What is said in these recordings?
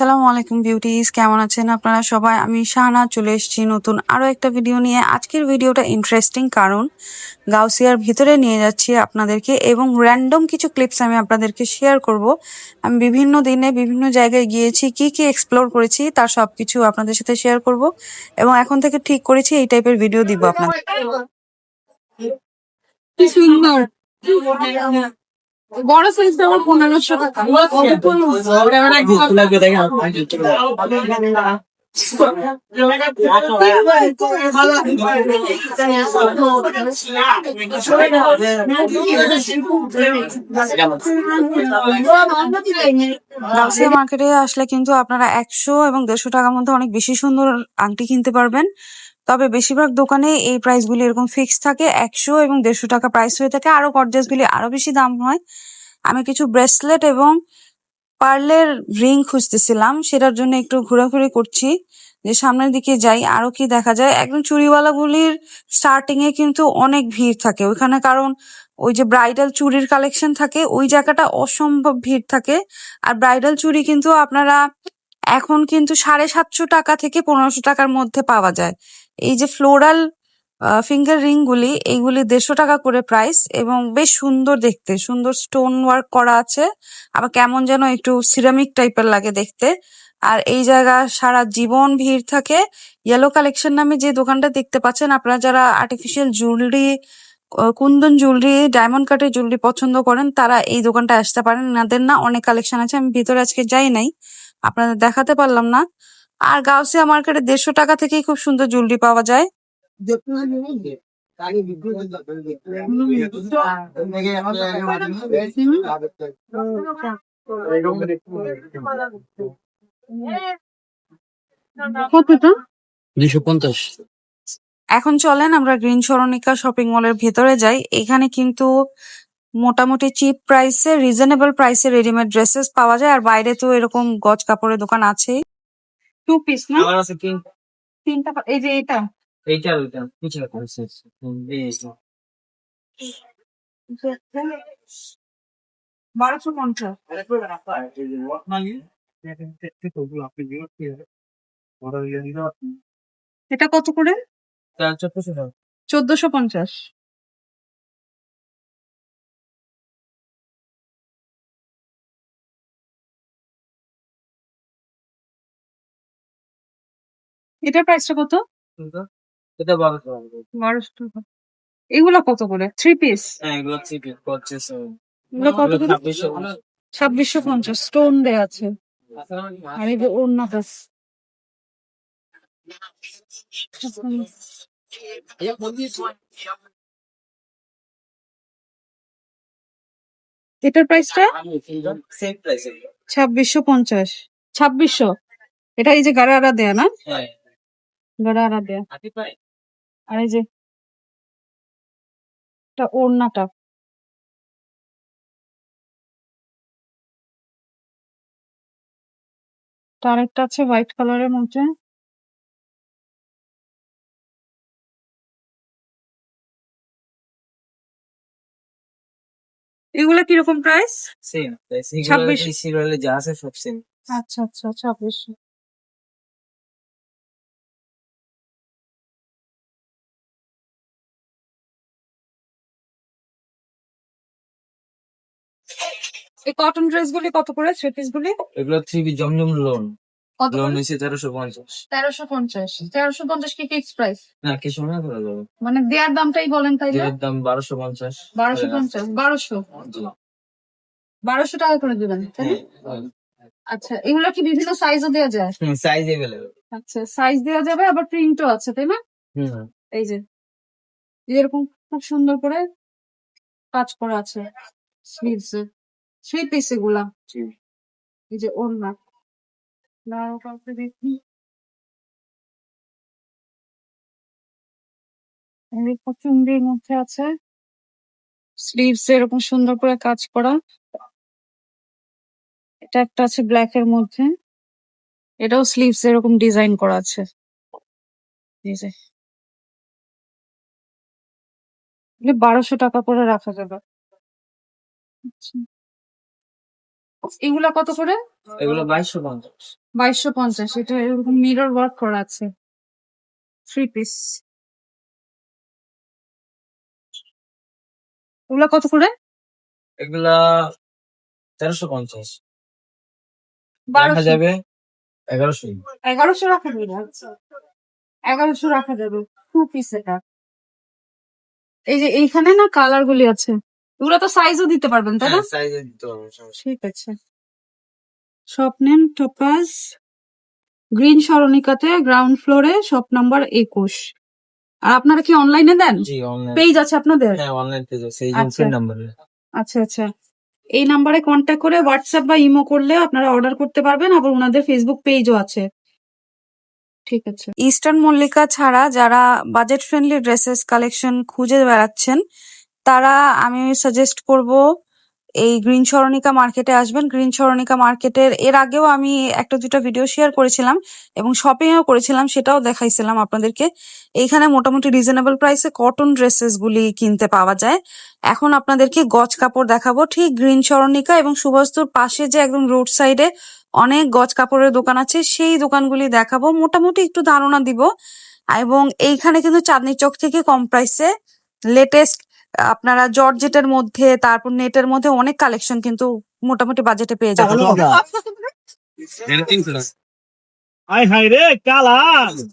আসসালামু আলাইকুম বিউটিস কেমন আছেন আপনারা সবাই? আমি শাহানা চলে এসেছি নতুন আরও একটা ভিডিও নিয়ে। আজকের ভিডিওটা ইন্টারেস্টিং কারণ গাউসিয়ার ভিতরে নিয়ে যাচ্ছি আপনাদেরকে এবং র্যান্ডম কিছু ক্লিপস আমি আপনাদেরকে শেয়ার করব। আমি বিভিন্ন দিনে বিভিন্ন জায়গায় গিয়েছি, কি কি এক্সপ্লোর করেছি, তার সব কিছু আপনাদের সাথে শেয়ার করব এবং এখন থেকে ঠিক করেছি, এই টাইপের ভিডিও দিব আপনাদের। বড় সাইজটা আমার পনেরোশো টাকা। মার্কেটে আসলে কিন্তু আপনারা একশো এবং দেড়শো টাকার মধ্যে অনেক বেশি সুন্দর আংটি কিনতে পারবেন। তবে বেশিরভাগ দোকানে এই প্রাইসগুলি এরকম ফিক্স থাকে, একশো এবং দেড়শো টাকা প্রাইস হয়ে থাকে। আরও গর্জাসগুলি আরও বেশি দাম হয়। আমি কিছু ব্রেসলেট এবং পার্লের রিং খুঁজতেছিলাম, সেটার জন্য একটু ঘোরাঘুরি করছি। যে সামনের দিকে যাই, আরও কি দেখা যায়? একদম চুড়িওয়ালাগুলির স্টার্টিং এ কিন্তু অনেক ভিড় থাকে। ওইখানে কারণ ওই যে ব্রাইডাল চুরির কালেকশন থাকে, ওই জায়গাটা অসম্ভব ভিড় থাকে। আর ব্রাইডাল চুরি কিন্তু আপনারা এখন কিন্তু সাড়ে সাতশো টাকা থেকে পনেরোশো টাকার মধ্যে পাওয়া যায়। এই যে ফ্লোরাল ফিঙ্গার রিং গুলি, এইগুলি দেড়শো টাকা করে প্রাইস এবং বেশ সুন্দর দেখতে, সুন্দর স্টোন ওয়ার্ক করা আছে। আবার কেমন যেন একটু সিরামিক টাইপের লাগে দেখতে। আর এই জায়গা সারা জীবন ভিড় থাকে। ইয়েলো কালেকশন নামে যে দোকানটা দেখতে পাচ্ছেন, আপনারা যারা artificial jewellery kundan jewellery diamond কাটের জুয়েলারি পছন্দ করেন, তারা এই দোকানটা আসতে পারেন। এনাদের না অনেক কালেকশন আছে, আমি ভিতরে আজকে যাই নাই, আপনাদের দেখাতে পারলাম না। আর গাউসিয়া মার্কেটে দেড়শো টাকা থেকেই খুব সুন্দর জুয়েলারি পাওয়া যায়। এখন চলেন আমরা গ্রিন সরণিকা শপিং মলের ভেতরে যাই। এখানে কিন্তু মোটামুটি চিপ প্রাইসে রিজনেবল প্রাইসে রেডিমেড ড্রেসেস পাওয়া যায়। আর বাইরে তো এরকম গজ কাপড়ের দোকান আছেই। টু পিস না আমার আছে তিন। তিনটা এই যে এটা। এইটা আর ওইটা। পিছে রাখা আছে এই। বারোশো পঞ্চাশ। এটা কত করে? চোদ্দশো পঞ্চাশ। এটার প্রাইসটা কত? এটা বারোশো বারোশো টাকা এগুলো কত করে? থ্রি পিস হ্যাঁ এগুলো চিপি পঁচিশশো এগুলো। কত করে? ছাব্বিশশো পঞ্চাশ। স্টোন দেয়া আছে। আর এই যে ওড়নাটা এটার প্রাইসটা ছাব্বিশশো পঞ্চাশ। ছাব্বিশশো? এটা এই যে গাড়ারা দেয়া না? হ্যাঁ গাড়ারা দেয়া আর এই যে এটা ওড়নাটা। তার একটা আছে হোয়াইট কালারের মধ্যে। এগুলা কীরকম প্রাইস সেম প্রাইস। এগুলো সিরিয়ালে যা আছে সব সেম আচ্ছা আচ্ছা ছাব্বিশশো এই কটন ড্রেস গুলি কত করে? থ্রি পিস গুলি? এগুলো থ্রি বি জমজম লোন কত লোন তেরোশো পঞ্চাশ। তেরোশো পঞ্চাশ। তেরোশো পঞ্চাশ কি ফিক্স প্রাইস না কিছু না করে দেবো মানে দামটাই বলেন এর দাম বারোশো পঞ্চাশ। বারোশো পঞ্চাশ বারোশো। বারোশো টাকা করে দেবেন তাই না? হ্যাঁ আচ্ছা এগুলো কি বিভিন্ন সাইজও দেওয়া যায়? সাইজ এভেলেবেল আচ্ছা সাইজ দেওয়া যাবে আবার প্রিন্টও আছে তাই না? হুম এই যে এরকম খুব সুন্দর করে কাজ করা আছে স্লিভস থ্রি পিস এগুলা এই যে ওড়না। দাঁড়াও কাউকে দেখি। এই পছন্দের মধ্যে আছে। স্লিভস এরকম সুন্দর করে কাজ করা। এটা একটা আছে ব্ল্যাক এর মধ্যে। এটাও স্লিভস এরকম ডিজাইন করা আছে। বারোশো টাকা করে রাখা যাবে। আচ্ছা। এগুলা কত করে? এগুলো বাইশশো পঞ্চাশ। বাইশশো পঞ্চাশ এটা এরকম মিরর ওয়ার্ক করা আছে। থ্রি পিস ওগুলা কত করে? এগুলা তেরোশো পঞ্চাশ। বারোশো। যাবে এগারোশো। এগারোশো রাখা যাবে। এগারোশো রাখা যাবে। টু পিস এটা। এই যে এইখানে না কালার গুলি আছে? এগুলো তো সাইজও দিতে পারবেন তাই না? সাইজে হ্যাঁ, দিতে পারব ঠিক আছে। স্বপ্নেন টপাস গ্রিন সরণিকাতে গ্রাউন্ড ফ্লোরে শপ নাম্বার একুশ। আর আপনারা কি অনলাইনে দেন? জি অনলাইন পেজ আছে আপনাদের? হ্যাঁ অনলাইন পেজ আছে এই আচ্ছা। নাম্বারে আচ্ছা আচ্ছা। এই নাম্বারে কন্ট্যাক্ট করে হোয়াটসঅ্যাপ বা ইমো করলে আপনারা অর্ডার করতে পারবেন আবার ওনাদের ফেসবুক পেজও আছে। ঠিক আছে। ইস্টার্ন মল্লিকা ছাড়া যারা বাজেট ফ্রেন্ডলি ড্রেসেস কালেকশন খুঁজে বেড়াচ্ছেন তারা আমি সাজেস্ট করব, এই গ্রিন সরণিকা মার্কেটে আসবেন। গ্রিন সরণিকা মার্কেটের এর আগেও আমি একটা দুটো ভিডিও শেয়ার করেছিলাম এবং শপিংও করেছিলাম, সেটাও দেখাইছিলাম আপনাদেরকে। এইখানে মোটামুটি রিজনেবল প্রাইসে কটন ড্রেসেস গুলি কিনতে পাওয়া যায়। এখন আপনাদেরকে গজ কাপড় দেখাবো। ঠিক গ্রিন সরণিকা এবং সুভাষতুর পাশে যে একদম রোড সাইডে অনেক গজ কাপড়ের দোকান আছে, সেই দোকানগুলি দেখাবো। মোটামুটি একটু ধারণা দিব। এবং এইখানে কিন্তু চাঁদনি চক থেকে কম প্রাইসে লেটেস্ট আপনারা জর্জেটের মধ্যে তারপর নেটের মধ্যে অনেক কালেকশন কিন্তু মোটামুটি বাজেটে পেয়ে যাবেন। আয় হায় রে কালা।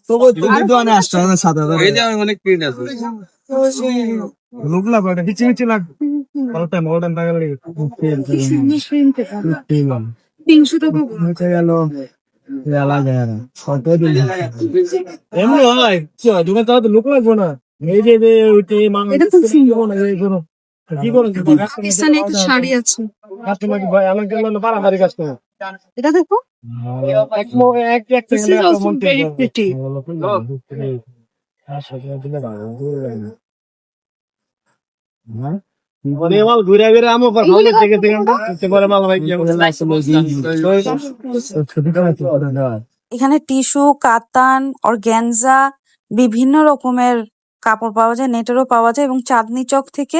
তবু তুমি দোকানে আসছো সাদা এই যে অনেক প্রিন্ট আছে। লোকলা বড় হিচি হিচি লাগ। বলতে মডার্ন তাগলে তিনশো টাকা হচ্ছে গেল। রেলা যায় না কত দিন এমনি হয়। কি হয়? তাহলে লোক লাগবো না এই যে যে ওইতে মানুষ এটা খুব সুন্দর। না এই করো কি করো কি করো পাকিস্তানি একটা শাড়ি আছে। কাস্টমার কি ভাই? আমার জন্য বাড়াবাড়ি কাজ করো এটা দেখো। এক মো এক এক This is also very pretty. মাল ঘুরে ঘুরে আমো পর ভালো থেকে থেকে। থেকে পরে মাল ভাই এখানে টিস্যু কাতান অর্গ্যানজা বিভিন্ন রকমের কাপড় পাওয়া যায় নেটেরও পাওয়া যায় এবং চাঁদনি চক থেকে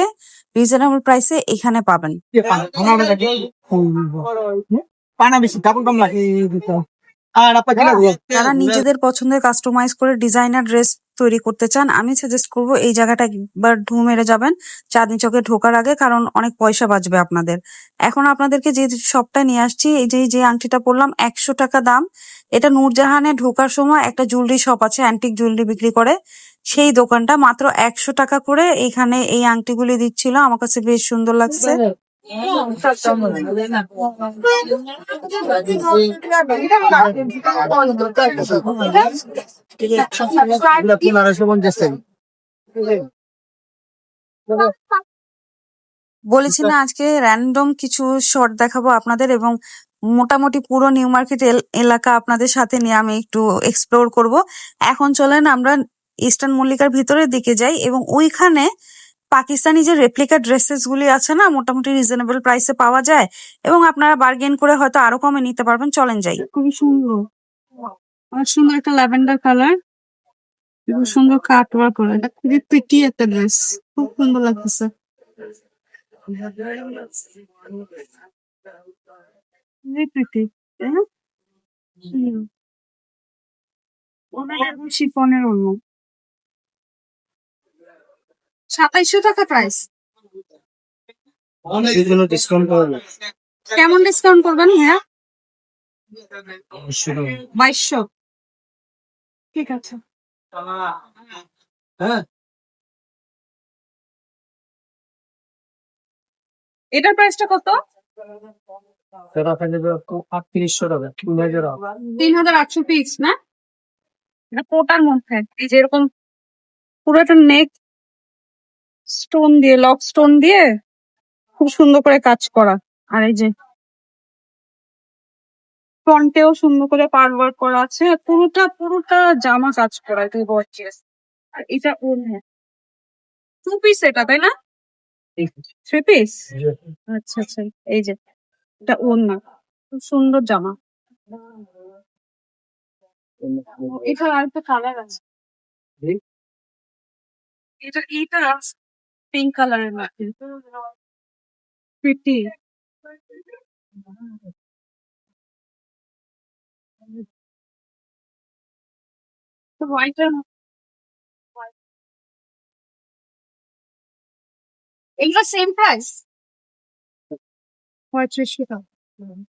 রিজনেবল প্রাইসে এখানে পাবেন। যারা নিজেদের পছন্দের কাস্টমাইজ করে ডিজাইনার ড্রেস তৈরি করতে চান আমি সাজেস্ট করব এই জায়গাটা একবার ঢু মেরে যাবেন চাঁদনি চকে ঢোকার আগে কারণ অনেক পয়সা বাঁচবে আপনাদের। এখন আপনাদেরকে যে শপটা নিয়ে আসছি এই যে যে আংটিটা পরলাম একশো টাকা দাম। এটা নূরজাহানে ঢোকার সময় একটা জুয়েলারি শপ আছে অ্যান্টিক জুয়েলারি বিক্রি করে। সেই দোকানটা মাত্র একশো টাকা করে এখানে এই আংটিগুলি দিচ্ছিল। আমার কাছে বেশ সুন্দর লাগছে। বলেছি না, আজকে র্যান্ডম কিছু শর্ট দেখাবো আপনাদের এবং মোটামুটি পুরো নিউ মার্কেট এল- এলাকা আপনাদের সাথে নিয়ে আমি একটু এক্সপ্লোর করব। এখন চলেন আমরা ইস্টার্ন মল্লিকার ভিতরের দিকে যাই এবং ওইখানে পাকিস্তানি যে রেপ্লিকা ড্রেসেস গুলি আছে না, মোটামুটি রিজনেবল প্রাইসে পাওয়া যায় এবং আপনারা বার্গেন করে হয়তো আরও কমে নিতে পারবেন। চলেন যাই। খুবই সুন্দর। অনেক সুন্দর একটা ল্যাভেন্ডার কালার। খুব সুন্দর কাট ওয়ার্ক করা। খুবই প্রিটি একটা ড্রেস খুব সুন্দর খুবই প্রিটি শিফনের অন্য সাতাইশো টাকা প্রাইস কেমন ডিসকাউন্ট করবেন হ্যাঁ বাইশশো। ঠিক আছে। হ্যাঁ। এটার প্রাইসটা কত? আটত্রিশশো টাকা তিন হাজার আটশো পিস না? এটা কোটার মধ্যে। এই যে এরকম পুরো একটা নেক স্টোন দিয়ে লক স্টোন দিয়ে খুব সুন্দর করে কাজ করা। আর এই যে ফ্রন্টেও সুন্দর করে পার ওয়ার্ক করা আছে। পুরোটা পুরোটা জামা কাজ করা এটা গর্জিয়াস আর এটা ওড়না টু পিস এটা তাই না? থ্রি পিস আচ্ছা আচ্ছা এই যে এটা ওড়না খুব সুন্দর জামা। এটা আর একটা কালার আছে এটা এটা পিঙ্ক কালারের মধ্যে প্রিটি হোয়াইট এগুলো সেম প্রাইস পঁয়ত্রিশ টাকা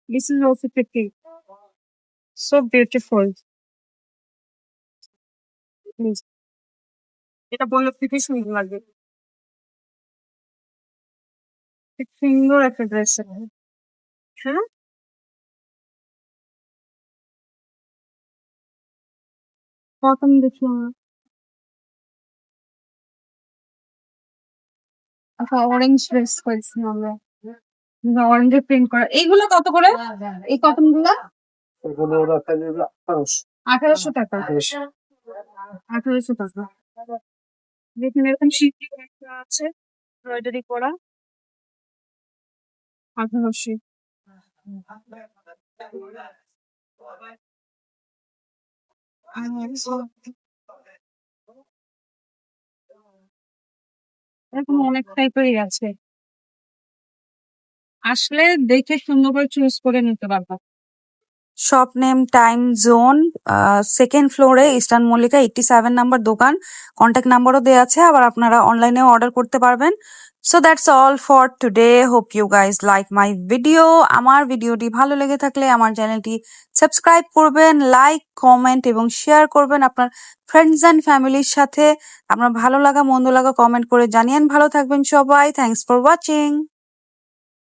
this is also fifty so beautiful এটা বললে থেকে সুন্দর লাগবে খুব সুন্দর একটা ড্রেস হ্যাঁ কটন দেখি। আচ্ছা অরেঞ্জ ড্রেস করেছি আমরা। অরেঞ্জে প্রিন্ট করা এইগুলো কত করে? এই কটনগুলা আঠারোশো। টাকা। আঠারোশো। টাকা। দেখুন এরকম শিফটি একটা আছে এমব্রয়ডারি করা। আঠারোশো এরকম অনেক টাইপেরই আছে। আসলে দেখে সুন্দর করে চুজ করে নিতে পারব। Shop name time zone second ফ্লোরে eastern Mallika eighty seven number দোকান। কন্ট্যাক্ট নাম্বারও দেওয়া আছে, আবার আপনারা অনলাইনেও অর্ডার করতে পারবেন। So that's all for today hope you guys like my video আমার ভিডিওটি ভালো লেগে থাকলে আমার চ্যানেলটি সাবস্ক্রাইব করবেন লাইক কমেন্ট এবং শেয়ার করবেন আপনার ফ্রেন্ডস অ্যান্ড ফ্যামিলির সাথে। আপনার ভালো লাগা, মন্দ লাগা কমেন্ট করে জানিয়েন। ভালো থাকবেন সবাই। Thanks for watching